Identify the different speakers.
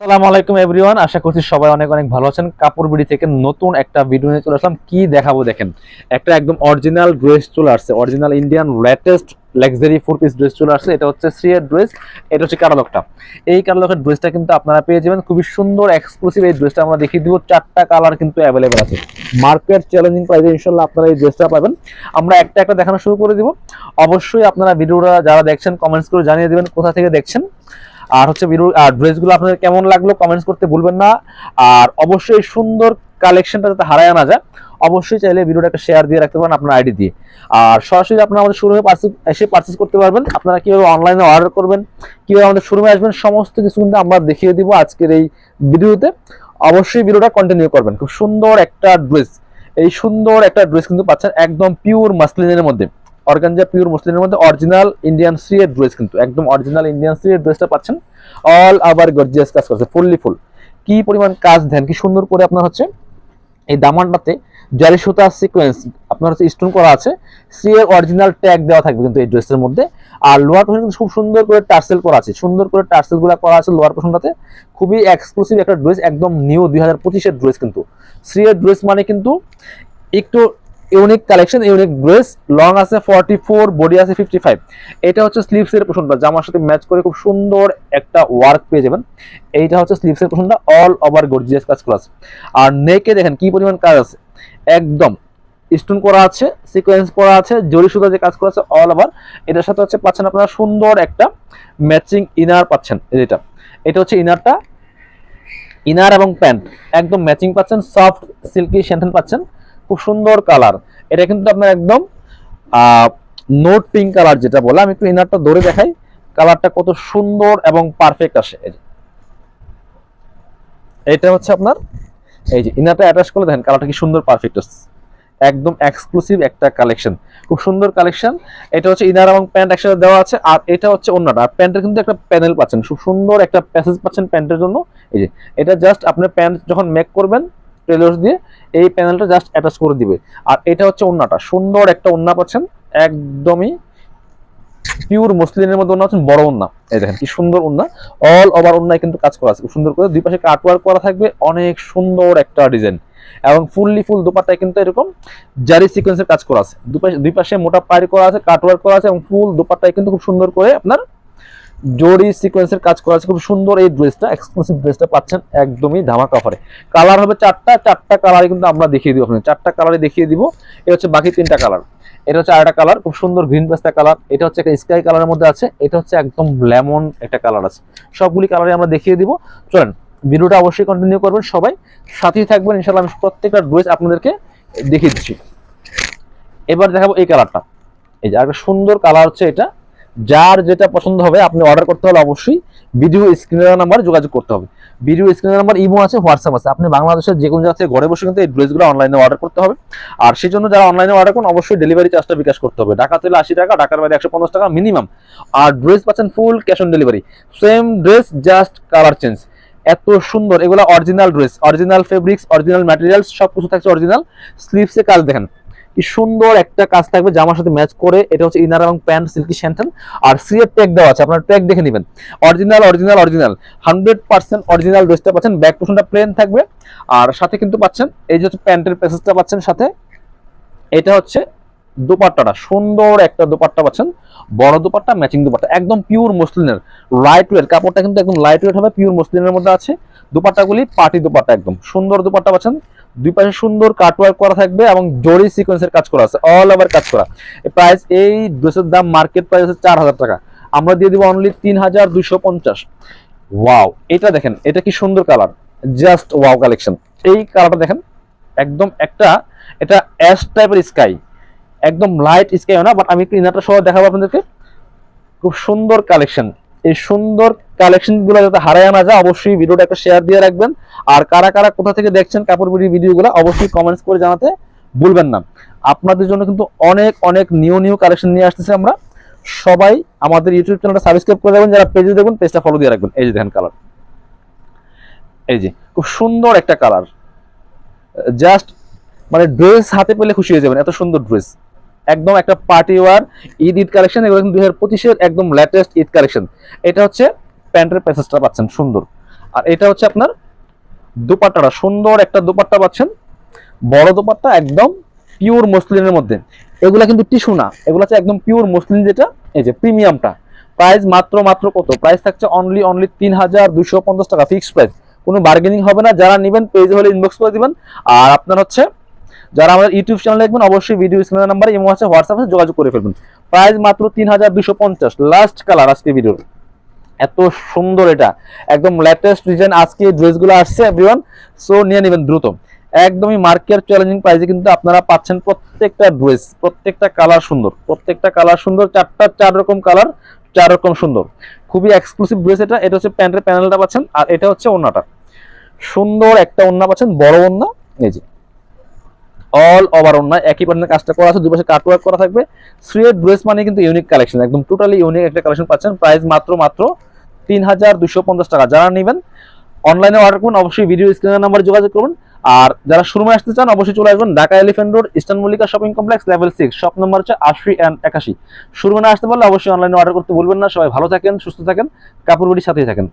Speaker 1: আসসালামু আলাইকুম এভরিওয়ান, আশা করছি সবাই অনেক অনেক ভালো আছেন। কাপড় বিড়ি থেকে নতুন একটা ভিডিও নিয়ে চলে আসলাম। কি দেখাবো দেখেন, একটা একদম অরিজিনাল ড্রেস চলে আসছে original Indian latest luxury four piece dress চলে আসছে। এটা হচ্ছে সিয়ের ড্রেস এটা হচ্ছে কারালকটা এই কারালকের ড্রেসটা কিন্তু আপনারা পেয়ে যাবেন। খুবই সুন্দর এক্সক্লুসিভ এই ড্রেসটা আমরা দেখিয়ে দিব। চারটা কালার কিন্তু অ্যাভেলেবেল আছে। মার্কেট চ্যালেঞ্জিং প্রাইসে ইনশাল্লাহ আপনারা এই ড্রেসটা পাবেন। আমরা একটা একটা দেখানো শুরু করে দিব। অবশ্যই আপনারা ভিডিওটা যারা দেখছেন কমেন্টস করে জানিয়ে দেবেন, কোথা থেকে দেখছেন। আর হচ্ছে আর ড্রেসগুলো আপনাদের কেমন লাগল কমেন্টস করতে ভুলবেন না। আর অবশ্যই সুন্দর কালেকশনটা যাতে হারায় আনা যায়, অবশ্যই চাইলে ভিডিওটা একটা শেয়ার দিয়ে রাখতে পারেন আপনার আইডি দিয়ে। আর সরাসরি আপনারা আমাদের শোরুমে এসে পার্চেস করতে পারবেন। আপনারা কীভাবে অনলাইনে অর্ডার করবেন, কীভাবে আমাদের শোরুমে আসবেন, সমস্ত কিছু কিন্তু আমরা দেখিয়ে দিব আজকের এই ভিডিওতে। অবশ্যই ভিডিওটা কন্টিনিউ করবেন। খুব সুন্দর একটা ড্রেস এই সুন্দর একটা ড্রেস কিন্তু পাচ্ছেন একদম পিওর মাসলিনের মধ্যে। অর্গানজা পিওর মুসলিমের মধ্যে অরিজিনাল ইন্ডিয়ান সি এর ড্রেস কিন্তু, একদম অরিজিনাল ইন্ডিয়ান সি এর ড্রেসটা পাচ্ছেন। অল আবার গর্জিয়াস কাজ করছে ফুললি ফুল কি পরিমাণ কাজ দেন, কি সুন্দর করে আপনার হচ্ছে এই দামানটাতে জারি সুতা সিকোয়েন্স আপনার হচ্ছে স্টোন করা আছে সি এর অরিজিনাল ট্যাগ দেওয়া থাকবে কিন্তু এই ড্রেসের মধ্যে। আর লোয়ার পোর্শন কিন্তু খুব সুন্দর করে টার্সেল করা আছে, সুন্দর করে টার্সেলগুলো করা আছে লোয়ার পোর্শনটাতে খুবই এক্সক্লুসিভ একটা ড্রেস একদম নিউ দুই হাজার পঁচিশের ড্রেস কিন্তু। সি এর ড্রেস মানে কিন্তু একটু unique collection, unique dress, long আছে ফর্টি ফোর বডি আছে ফিফটি ফাইভ এটা হচ্ছে স্লিভসের পোষণটা জামার সাথে ম্যাচ করে খুব সুন্দর একটা ওয়ার্ক পেয়ে যাবেন। এইটা হচ্ছে স্লিভসের পোষণটা অল ওভার গর্জিয়াস কাজ করা আছে। আর নেকে দেখেন কি পরিমাণ কাজ আছে। একদম স্টোন করা আছে সিকোয়েন্স করা আছে জরি সুতা যে কাজ করা আছে অল ওভার এটার সাথে হচ্ছে পাচ্ছেন আপনারা সুন্দর একটা ম্যাচিং ইনার পাচ্ছেন এটা এটা হচ্ছে ইনারটা ইনার এবং প্যান্ট একদম ম্যাচিং পাচ্ছেন সফট সিল্কি শ্যান্টেন পাচ্ছেন। খুব সুন্দর কালার এটা কিন্তু আপনার একদম নোট পিঙ্ক কালার যেটা বলে, আমি একটু ইনারটা ধরে দেখাই। কালারটা কত সুন্দর এবং পারফেক্ট আসে। এটা হচ্ছে আপনার, এই যে ইনারটা অ্যাটাচ করলে দেখেন কালারটা কি সুন্দর পারফেক্ট আসছে। একদম এক্সক্লুসিভ একটা কালেকশন খুব সুন্দর কালেকশন এটা হচ্ছে ইনার এবং প্যান্ট একসাথে দেওয়া আছে। আর এটা হচ্ছে অন্যটা। আর প্যান্টের কিন্তু একটা প্যানেল পাচ্ছেন। খুব সুন্দর একটা প্যাসেজ পাচ্ছেন প্যান্টের জন্য। এই যে, এটা জাস্ট আপনি প্যান্ট যখন মেক করবেন টেলর্স দিয়ে এই প্যানেলটা জাস্ট অ্যাটাচ করে দিবে। আর এটা হচ্ছে ওন্নাটা সুন্দর একটা ওন্না পাচ্ছেন। একদমই পিওর মুসলিমের মধ্যে ওন্না হচ্ছেন বড় ওন্না এই দেখেন, কি সুন্দর ওন্না অল ওভার ওন্নায় কিন্তু কাজ করা আছে। খুব সুন্দর করে দুই পাশে কাটওয়ার্ক করা থাকবে। অনেক সুন্দর একটা ডিজাইন। এবং ফুললি ফুল দুপাটায় কিন্তু এরকম জারি সিকোয়েন্সের কাজ করা আছে। দুপাশে দুই পাশে মোটা পাড়ি করা আছে কাটওয়ার্ক করা আছে এবং ফুল দুপাটায় কিন্তু খুব সুন্দর করে আপনার জরি সিকোয়েন্সের কাজ করা আছে। খুব সুন্দর এই ড্রেসটা এক্সক্লুসিভ ড্রেসটা পাচ্ছেন একদমই ধামাকা অফারে কালার হবে চারটা চারটা কালারই কিন্তু আমরা দেখিয়ে দিব আপনাদের। চারটা কালারই দেখিয়ে দিব। এটা হচ্ছে বাকি তিনটা কালার এটা হচ্ছে আরেকটা কালার খুব সুন্দর গ্রিন পেস্তা কালার এটা হচ্ছে একটা স্কাই কালারের মধ্যে আছে। এটা হচ্ছে একদম লেমন একটা কালার আছে। সবগুলি কালারই আমরা দেখিয়ে দিব। চলেন, ভিডিওটা অবশ্যই কন্টিনিউ করবেন সবাই। সাথেই থাকবেন ইনশাল্লাহ আমি প্রত্যেকটা ড্রেস আপনাদেরকে দেখিয়ে দিচ্ছি। এবার দেখাবো এই কালারটা এই যে আরেকটা সুন্দর কালার হচ্ছে এটা। যার যেটা পছন্দ হবে, আপনি অর্ডার করতে হলে অবশ্যই ভিডিও স্ক্রিনের নাম্বার যোগাযোগ করতে হবে। ভিডিও স্ক্রিনের নাম্বার ইমো আছে হোয়াটসঅ্যাপ আছে। আপনি বাংলাদেশের যে কোনো জায়গা থেকে ঘরে বসে কিন্তু এই ড্রেসগুলো অনলাইনে অর্ডার করতে হবে। আর সেই জন্য যারা অনলাইনে অর্ডার করুন, অবশ্যই ডেলিভারি চার্জটা বিকাশ করতে হবে। ঢাকা থেকে আশি টাকা, ঢাকার বাইরে একশো পঞ্চাশ টাকা মিনিমাম আর ড্রেস পাচ্ছেন full cash on delivery same dress just colour change এত সুন্দর, এগুলো original dress original fabrics original materials সব কিছু থাকছে অরিজিনাল স্লিভসে কাজ দেখেন। কি সুন্দর একটা কাজ থাকবে জামার সাথে ম্যাচ করে। এটা হচ্ছে ইনার এবং প্যান্ট সিল্কি শ্যান্টেন আর সিএর ট্যাগ দেওয়া আছে, আপনার ট্যাগ দেখে নেবেন। Original original original hundred percent original ড্রেসটা পাচ্ছেন ব্যাক পোর্শনটা প্লেন থাকবে। আর সাথে কিন্তু পাচ্ছেন, এই যে হচ্ছে প্যান্টের প্যাসেজটা পাচ্ছেন সাথে, এটা হচ্ছে দোপাট্টাটা। সুন্দর একটা দোপাট্টা পাচ্ছেন, বড় দোপাট্টা ম্যাচিং দোপাট্টা। একদম পিওর মসলিনের লাইট ওয়েট কাপড়টা কিন্তু একদম লাইট ওয়েট হবে পিওর মসলিনের মধ্যে আছে। দোপাট্টাগুলি পার্টি দোপাট্টা একদম। সুন্দর দোপাট্টা পাচ্ছেন। দুই পাশে সুন্দর কাটওয়ার্ক করা থাকবে এবং জরি সিকোয়েন্সের কাজ করা আছে অল ওভার কাজ করা। এই প্রাইস এই ড্রেসের দাম মার্কেট প্রাইস আছে চার হাজার টাকা। আমরা দিয়ে দিব অনলি তিন হাজার দুইশো পঞ্চাশ। ওয়াও এটা দেখেন, এটা কি সুন্দর কালার জাস্ট ওয়াও কালেকশন এই কালারটা দেখেন, একদম একটা, এটা অ্যাশ টাইপের স্কাই একদম লাইট স্কাই না বাট আমি একটু ইনারটা সহ দেখাবো আপনাদেরকে। খুব সুন্দর কালেকশন এই সুন্দর কালেকশনগুলো যাতে হারায় না যায়, অবশ্যই ভিডিওটা একটা শেয়ার দিয়ে রাখবেন। আর কারা কারা কোথা থেকে দেখছেন কাপড় বিড়ি ভিডিওগুলো, অবশ্যই কমেন্টস করে জানাতে ভুলবেন না। আপনাদের জন্য কিন্তু অনেক অনেক নিউ নিউ কালেকশন নিয়ে আসতেছি আমরা। সবাই আমাদের ইউটিউব চ্যানেলটা সাবস্ক্রাইব করে দেবেন যারা পেজে দেখবেন পেজটা ফলো দিয়ে রাখবেন। এই যে দেখেন কালার এই যে, খুব সুন্দর একটা কালার জাস্ট মানে ড্রেস হাতে পেলে খুশি হয়ে যাবেন, এত সুন্দর ড্রেস একদম একটা party wear Eid Eid collection এগুলো কিন্তু দুই হাজার পঁচিশের একদম লেটেস্ট ঈদ কালেকশন এটা হচ্ছে প্যান্টের প্যাসেজটা পাচ্ছেন, সুন্দর। আর এটা হচ্ছে আপনার দুপাট্টাটা, সুন্দর একটা দুপাট্টা পাচ্ছেন। বড় দুপাট্টা একদম পিওর মসলিনের মধ্যে। এগুলা কিন্তু টিস্যু না, এগুলো হচ্ছে একদম পিওর মসলিন যেটা, এই যে প্রিমিয়ামটা প্রাইস মাত্র মাত্র কত? প্রাইস থাকছে অনলি অনলি তিন হাজার দুশো পঞ্চাশ টাকা ফিক্সড প্রাইস কোনো বার্গেনিং হবে না, যারা নেবেন পেজ হলে ইনবক্স করে দিবেন। আর আপনার হচ্ছে যারা আমাদের ইউটিউব চ্যানেল দেখবেন, অবশ্যই ভিডিও স্ক্রিনের নাম্বারে ইমো আছে হোয়াটসঅ্যাপে যোগাযোগ করে ফেলবেন। প্রাইস মাত্র তিন হাজার দুশো পঞ্চাশ। লাস্ট কালার আজকে ভিডিওর এত সুন্দর এটা। একদম লেটেস্ট ডিজাইন আজকে ড্রেসগুলো আসছে এভরিওয়ান সো নিয়ে নেবেন দ্রুত। একদমই মার্কেট চ্যালেঞ্জিং প্রাইসে কিন্তু আপনারা পাচ্ছেন প্রত্যেকটা ড্রেস প্রত্যেকটা কালার সুন্দর। প্রত্যেকটা কালার সুন্দর, চারটা, চার রকম কালার চার রকম সুন্দর। খুবই এক্সক্লুসিভ ড্রেস এটা। এটা হচ্ছে প্যান্টের প্যানেলটা পাচ্ছেন, আর এটা হচ্ছে ওন্নাটা। সুন্দর একটা ওন্না পাচ্ছেন, বড় ওন্না। এই যে। অল ওভার ওন্না একই প্যান্টের কাজটা করা আছে দুই পাশে কাটওয়ার্ক করা থাকবে। শ্রিয়ের ড্রেস মানে কিন্তু ইউনিক কালেকশন একদম টোটালি ইউনিক একটা কালেকশন পাচ্ছেন। প্রাইস মাত্র মাত্র তিন হাজার দুশো পঞ্চাশ টাকা। যারা নেবেন অনলাইনে অর্ডার করুন, অবশ্যই ভিডিও স্ক্রিনের নাম্বারে যোগাযোগ করুন। আর যারা শোরুমে আসতে চান, অবশ্যই চলে আসবেন, Dhaka elephant road eastern Mallika shopping complex level six shop number হচ্ছে আশি অ্যান্ড একাশি। শোরুমে আসতে পারলে অবশ্যই অনলাইনে অর্ডার করতে ভুলবেন না। সবাই ভালো থাকেন, সুস্থ থাকেন কাপড় বাড়ির সাথেই থাকেন।